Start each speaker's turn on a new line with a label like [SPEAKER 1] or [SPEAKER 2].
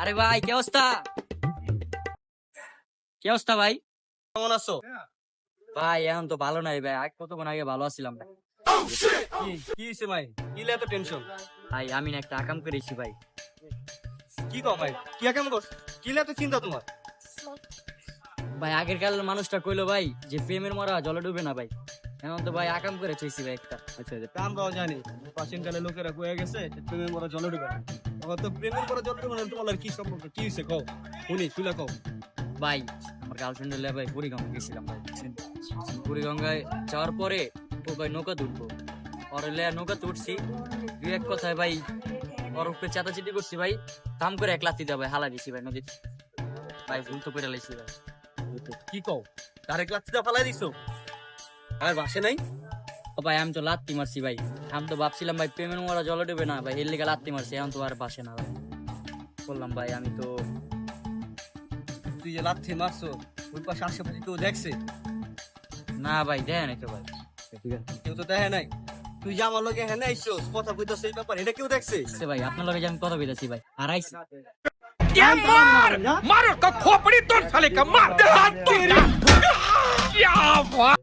[SPEAKER 1] আরে ভাই কি অবস্থা? কি অবস্থা ভাই?
[SPEAKER 2] কেমন আছো?
[SPEAKER 1] ভাই এখন তো ভালো নাই ভাই। আগে কতক্ষণ আগে ভালো আছিলাম ভাই।
[SPEAKER 2] কি হইছে ভাই? কি এত টেনশন
[SPEAKER 1] ভাই আমি না একটা আকাম করেছি ভাই।
[SPEAKER 2] কি কও ভাই? কি করছ? কি এত চিন্তা তোমার?
[SPEAKER 1] ভাই আগের কালের মানুষটা কইলো ভাই যে প্রেমের মরা জলে ডুবে না ভাই। এখন তো ভাই আকাম করে চাইছি ভাই একটা।
[SPEAKER 2] আচ্ছা আচ্ছা আমরাও জানি। প্রাচীন কালে লোকেরা কয়ে গেছে প্রেমের মরা জলে ডুবে না। তো প্রেমের মরা জলে ডুবে না তোমার কি সম্পর্ক? কি হইছে কও? শুনি শুলে কও।
[SPEAKER 1] ভাই আমার গার্লফ্রেন্ড হলে ভাই বুড়িগঙ্গা গেছিলাম ভাই বুড়িগঙ্গায় যাওয়ার পরে ও ভাই নৌকা তুলবো। ওর হলে নৌকা তুলছি দুই এক কথায় ভাই ওর উপরে চাতাচিটি করছি ভাই দাম করে এক লাত্তি দেওয়া ভাই হালা দিছি ভাই নদীতে। ভাই ভুল তো করে লাইছি ভাই।
[SPEAKER 2] কি কও? তারে ক্লাসটা ফালাই দিছো? আর বাসে নাই?
[SPEAKER 1] ও ভাই আমি তো লাত্তি মারছি ভাই আমি তো ভাবছিলাম ভাই পেমেন্ট মরা জলে ডুবে না ভাই এর লিগে লাত্তি মারছি এখন তো আর বাসে না ভাই বললাম ভাই আমি তো
[SPEAKER 2] তুই যে লাথি মারছো ওই পাশে আশেপাশে কেউ দেখছে
[SPEAKER 1] না ভাই দেয় নাই তো ভাই
[SPEAKER 2] কেউ তো দেখে নাই তুই যে আমার লোকে হ্যাঁ আইসো কথা কইতো সেই ব্যাপার এটা কেউ দেখছে
[SPEAKER 1] সে ভাই আপনার লগে যে আমি কথা বলেছি ভাই আর আইছি
[SPEAKER 3] क्या मार मारो का खोपड़ी तोड़ साले का मार दे हाथ तोड़ क्या बात